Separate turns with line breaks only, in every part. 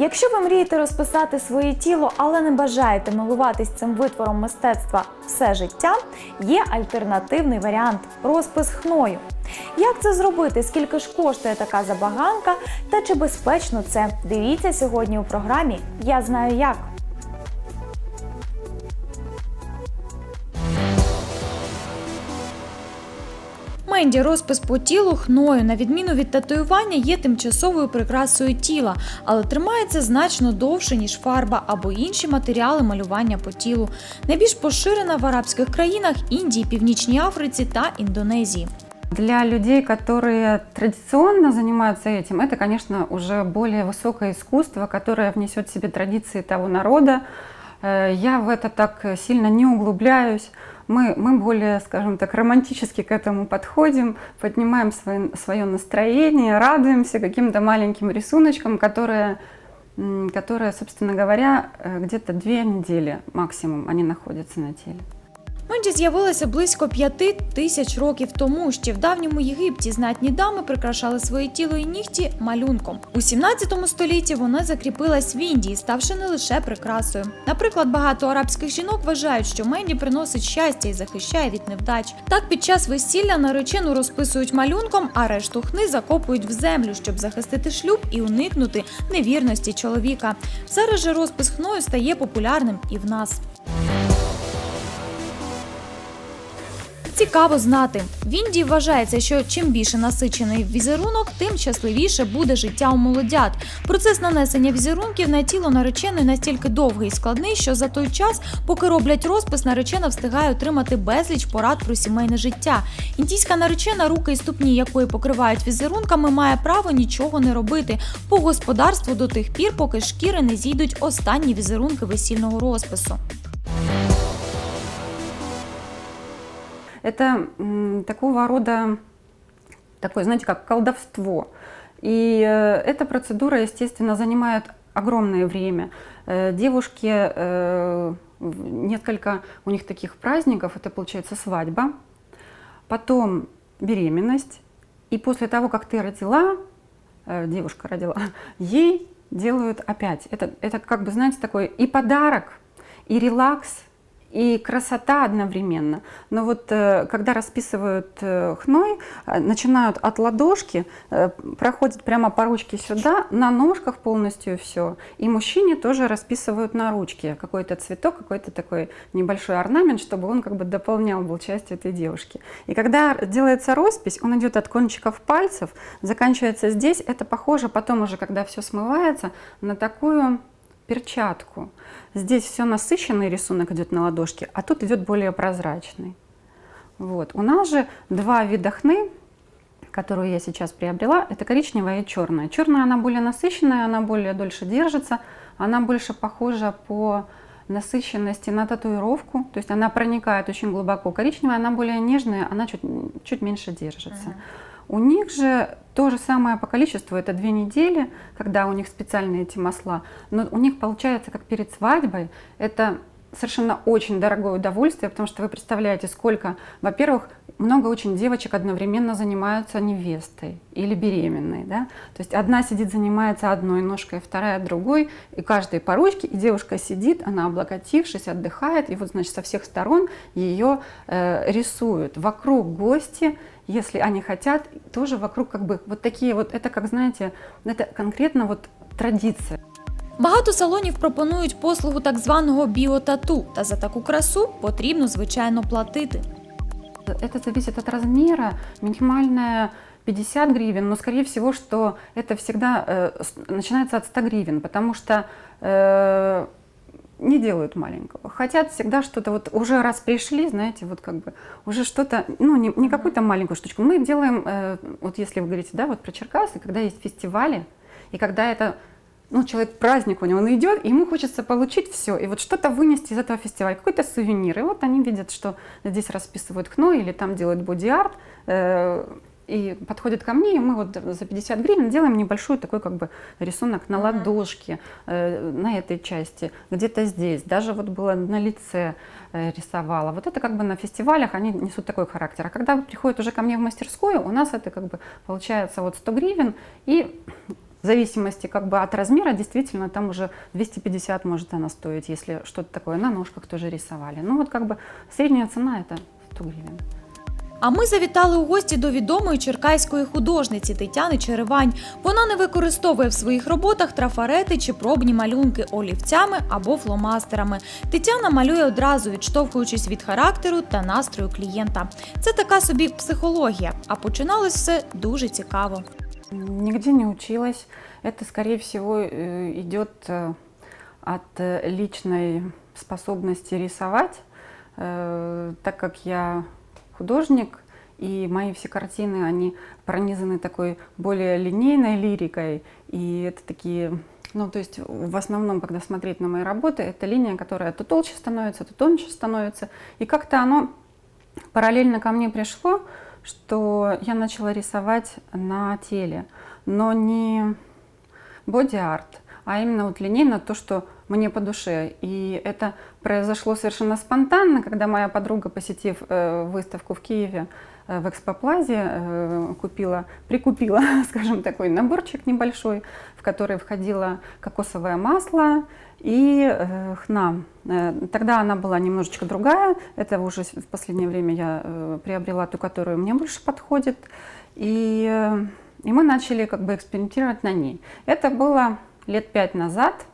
Якщо ви мрієте розписати своє тіло, але не бажаєте милуватись цим витвором мистецтва все життя, є альтернативний варіант розпис хною. Як це зробити? Скільки ж коштує така забаганка? Та чи безпечно це? Дивіться сьогодні у програмі Я знаю як. Менді розпис по тілу хною, на відміну від татуювання, є тимчасовою прикрасою тіла, але тримається значно довше, ніж фарба або інші матеріали малювання по тілу. Найбільш поширена в арабських країнах Індії, Північній Африці та Індонезії.
Для людей, которые традиционно занимаются этим, это, конечно, уже более высокое искусство, которое внесет в себе традиции того народа. Э, Я в это так сильно не углубляюсь. Мы, мы более, скажем так, романтически к этому подходим, поднимаем свое, свое настроение, радуемся каким-то маленьким рисуночкам, которые, м, которые, собственно говоря, э, где-то две недели максимум они находятся на теле.
Менді з'явилася близько п'яти тисяч років тому. Ще в давньому Єгипті знатні дами прикрашали своє тіло і нігті малюнком. У 17 столітті вона закріпилась в Індії, ставши не лише прикрасою. Наприклад, багато арабських жінок вважають, що Менді приносить щастя і захищає від невдач. Так, під час весілля наречену розписують малюнком, а решту хни закопують в землю, щоб захистити шлюб і уникнути невірності чоловіка. Зараз же розпис хною стає популярним і в нас. Цікаво знати. В Індії вважається, що чим більше насичений візерунок, тим щасливіше буде життя у молодят. Процес нанесення візерунків на тіло нареченої настільки довгий і складний, що за той час, поки роблять розпис, наречена встигає отримати безліч порад про сімейне життя. Індійська наречена, руки і ступні якої покривають візерунками, має право нічого не робити по господарству до тих пір, поки шкіри не зійдуть останні візерунки весільного розпису.
Это такого рода, такое, знаете, как колдовство. И э, эта процедура, естественно, занимает огромное время. Э, Девушки, э, несколько у них таких праздников, это получается свадьба, потом беременность, и после того, как ты родила, девушка родила, ей делают опять. Это, это как бы, знаете, такой и подарок, и релакс, и красота одновременно. Но вот э, когда расписывают э, хной, э, начинают от ладошки, проходят прямо по ручке сюда, на ножках полностью все. И мужчине тоже расписывают на ручке какой-то цветок, какой-то такой небольшой орнамент, чтобы он как бы дополнял был частью этой девушки. И когда делается роспись, он идет от кончиков пальцев, заканчивается здесь. Это похоже потом уже, когда все смывается, на такую перчатку. Здесь все насыщенный рисунок идет на ладошке, а тут идет более прозрачный. Вот. У нас же два вида хны, которую я сейчас приобрела, это коричневая и черная. Черная она более насыщенная, она более дольше держится, она больше похожа по насыщенности на татуировку, то есть она проникает очень глубоко. Коричневая она более нежная, она чуть, чуть меньше держится. У них же то же самое по количеству, это две недели, когда у них специальные эти масла, но у них получается как перед свадьбой, это совершенно очень дорогое удовольствие, потому что вы представляете, сколько, во-первых, много очень девочек одновременно занимаются невестой или беременной, да, то есть одна сидит, занимается одной ножкой, вторая другой, и каждой по ручке, и девушка сидит, она облокотившись, отдыхает, и вот, значит, со всех сторон ее э, рисуют. Вокруг гости, если они хотят, тоже вокруг как бы вот такие вот, это как, знаете, это конкретно вот традиция.
Багато салонів пропонують послугу так званого біотату, та за таку красу потрібно звичайно платити.
Это зависит от размера, минимальная 50 гривен, но скорее всего, что это всегда э, с- начинается от 100 гривен, потому что э, не делают маленького. Хотят всегда что-то, вот уже раз пришли, знаете, вот как бы уже что-то, ну не, не какую-то маленькую штучку. Мы делаем, э, вот если вы говорите, да, вот про Черкасы, когда есть фестивали, и когда это ну, человек праздник у него, он идет, и ему хочется получить все, и вот что-то вынести из этого фестиваля, какой-то сувенир. И вот они видят, что здесь расписывают хно или там делают боди-арт, э, и подходят ко мне, и мы вот за 50 гривен делаем небольшой такой как бы рисунок на ладошке, э, на этой части, где-то здесь, даже вот было на лице э, рисовала. Вот это как бы на фестивалях они несут такой характер. А когда приходят уже ко мне в мастерскую, у нас это как бы получается вот 100 гривен, и в зависимости как бы от размера, действительно, там уже 250 может она стоить, если что-то такое на ножках тоже рисовали. Ну вот как бы средняя цена это 100 гривен.
А ми завітали у гості до відомої черкаської художниці Тетяни Черевань. Вона не використовує в своїх роботах трафарети чи пробні малюнки олівцями або фломастерами. Тетяна малює одразу, відштовхуючись від характеру та настрою клієнта. Це така собі психологія, а починалось все дуже цікаво.
Нигде не училась. Это, скорее всего, э, идет э, от э, личной способности рисовать, так как я художник, и мои все картины, они пронизаны такой более линейной лирикой, и это такие, ну, то есть в основном, когда смотреть на мои работы, это линия, которая то толще становится, то тоньше становится, и как-то оно параллельно ко мне пришло, что я начала рисовать на теле, но не боди-арт, а именно вот линейно то, что мне по душе. И это произошло совершенно спонтанно, когда моя подруга, посетив э, выставку в Киеве э, в Экспоплазе, э, купила, прикупила, скажем, такой наборчик небольшой, в который входило кокосовое масло и э, хна. Э, Тогда она была немножечко другая. Это уже в последнее время я э, приобрела ту, которая мне больше подходит. И, э, и мы начали как бы экспериментировать на ней. Это было лет пять назад.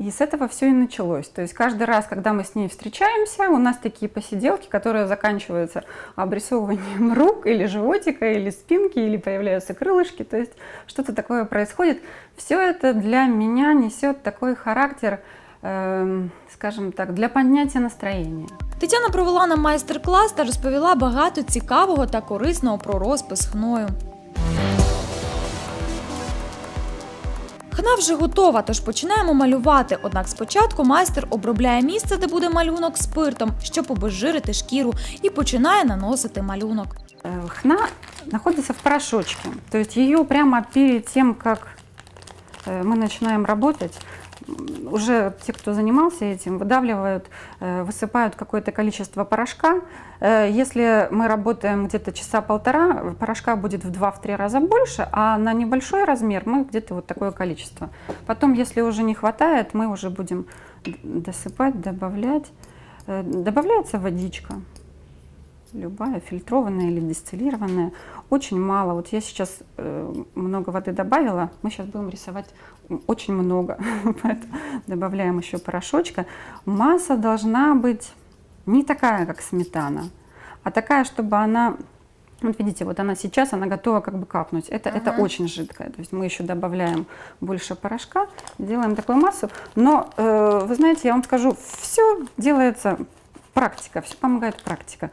И с этого все и началось. То есть каждый раз, когда мы с ней встречаемся, у нас такие посиделки, которые заканчиваются обрисовыванием рук или животика, или спинки, или появляются крылышки. То есть что-то такое происходит. Все это для меня несет такой характер, эм, скажем так, для поднятия настроения.
Тетяна провела нам майстер-клас та розповіла багато цікавого та корисного про розпис хною. Хна вже готова, тож починаємо малювати. Однак спочатку майстер обробляє місце, де буде малюнок спиртом, щоб обезжирити шкіру, і починає наносити малюнок.
Э, Хна находится в порошочке. То есть ее прямо перед тем, как э, мы начинаем работать, м, уже те, кто занимался этим, выдавливают, э, высыпают какое-то количество порошка. Э, Если мы работаем где-то часа полтора, порошка будет в 2-3 раза больше, а на небольшой размер мы где-то вот такое количество. Потом, если уже не хватает, мы уже будем досыпать, добавлять. Э, Добавляется водичка любая, фильтрованная или дистиллированная, очень мало. Вот я сейчас э, много воды добавила, мы сейчас будем рисовать очень много, поэтому добавляем еще порошочка. Масса должна быть не такая, как сметана, а такая, чтобы она вот видите, вот она сейчас, она готова как бы капнуть. Это, это
Ага.
очень жидкое. То есть мы еще добавляем больше порошка, делаем такую массу. Но, э, вы знаете, я вам скажу, все делается практика, все помогает практика.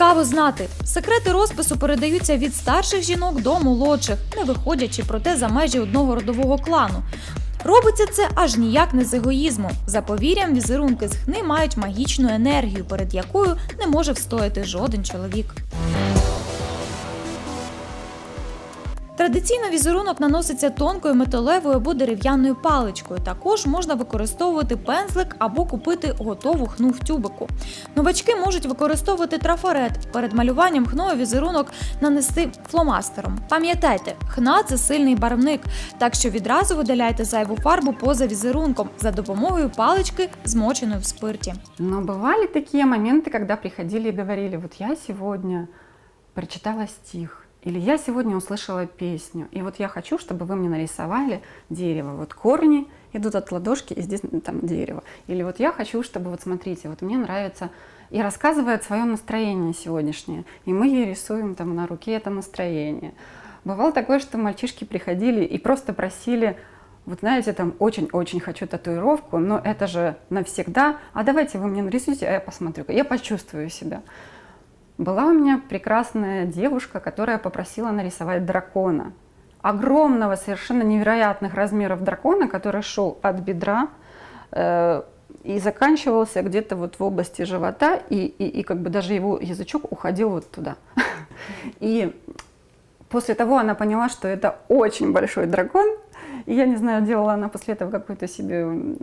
Цікаво знати, секрети розпису передаються від старших жінок до молодших, не виходячи проте за межі одного родового клану. Робиться це аж ніяк не з егоїзму. За повір'ям, візерунки з хни мають магічну енергію, перед якою не може встояти жоден чоловік. Традиційно візерунок наноситься тонкою металевою або дерев'яною паличкою. Також можна використовувати пензлик або купити готову хну в тюбику. Новачки можуть використовувати трафарет. Перед малюванням хною візерунок нанести фломастером. Пам'ятайте, хна це сильний барвник, так що відразу видаляйте зайву фарбу поза візерунком за допомогою палички, змоченої в спирті.
Но бывали такие моменты, когда приходили и говорили, вот я сегодня прочитала стих, или я сегодня услышала песню, и вот я хочу, чтобы вы мне нарисовали дерево. Вот корни идут от ладошки, и здесь там дерево. Или вот я хочу, чтобы, вот смотрите, вот мне нравится, и рассказывает свое настроение сегодняшнее, и мы ей рисуем там на руке это настроение. Бывало такое, что мальчишки приходили и просто просили вот знаете, там очень-очень хочу татуировку, но это же навсегда. А давайте вы мне нарисуйте, а я посмотрю, я почувствую себя. Была у меня прекрасная девушка, которая попросила нарисовать дракона. Огромного, совершенно невероятных размеров дракона, который шел от бедра э, и заканчивался где-то вот в области живота, и, и, и как бы даже его язычок уходил вот туда. И после того она поняла, что это очень большой дракон, И я не знаю, делала она после этого какую-то себе, м,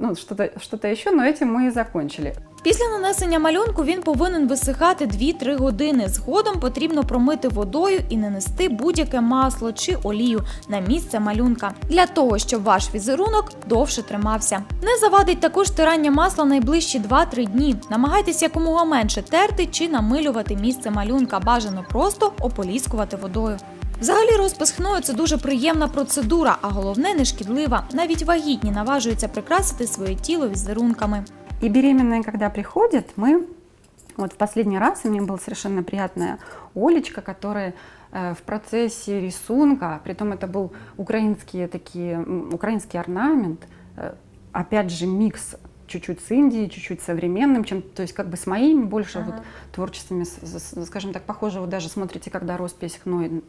ну, что-то что еще, но этим мы и закончили.
Після нанесення малюнку він повинен висихати 2-3 години. Згодом потрібно промити водою і нанести будь-яке масло чи олію на місце малюнка для того, щоб ваш візерунок довше тримався. Не завадить також стирання масла найближчі 2-3 дні. Намагайтесь якомога менше терти чи намилювати місце малюнка. Бажано просто ополіскувати водою. Взагалі розпис хною це дуже приємна процедура, а головне не шкідлива. Навіть вагітні наважуються прикрасити своє тіло візерунками.
И беременные, когда приходят, мы вот в последний раз у меня была совершенно приятная Олечка, которая э, в процессе рисунка, притом это был украинские такие, м, украинский орнамент, э, опять же микс чуть-чуть с Индией, чуть-чуть современным, чем, то есть как бы с моими больше
Ага.
вот творчествами, скажем так, похоже, вот даже смотрите, когда роспись хной.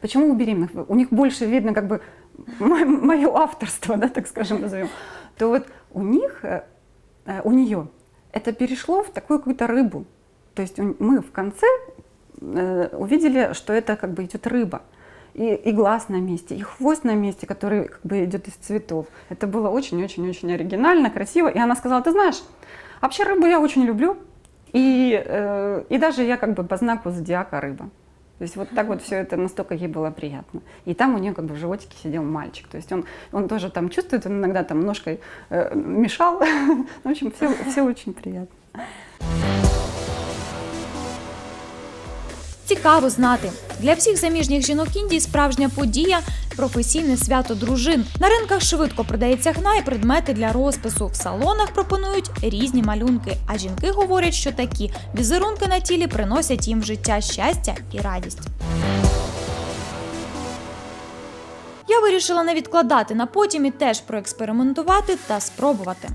Почему у беременных? У них больше видно как бы мое авторство, да, так скажем, назовем. То вот у них, э, э, у нее это перешло в такую какую-то рыбу. То есть мы в конце э, увидели, что это как бы идет рыба. И, и глаз на месте, и хвост на месте, который как бы идет из цветов. Это было очень-очень-очень оригинально, красиво. И она сказала, ты знаешь, вообще рыбу я очень люблю. И, э, и даже я как бы по знаку зодиака рыба. То есть вот так вот все это настолько ей было приятно. И там у нее как бы в животике сидел мальчик. То есть он, он тоже там чувствует, он иногда там ножкой э, мешал. В общем, все, все очень приятно.
Цікаво знати. Для всіх заміжніх жінок Індії справжня подія професійне свято дружин. На ринках швидко продається хна і предмети для розпису. В салонах пропонують різні малюнки. А жінки говорять, що такі візерунки на тілі приносять їм життя щастя і радість. Я вирішила не відкладати на потім і теж проекспериментувати та спробувати.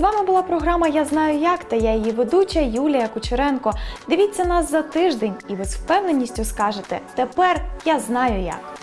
З вами була програма Я знаю як та я її ведуча Юлія Кучеренко. Дивіться нас за тиждень, і ви з впевненістю скажете: тепер я знаю як.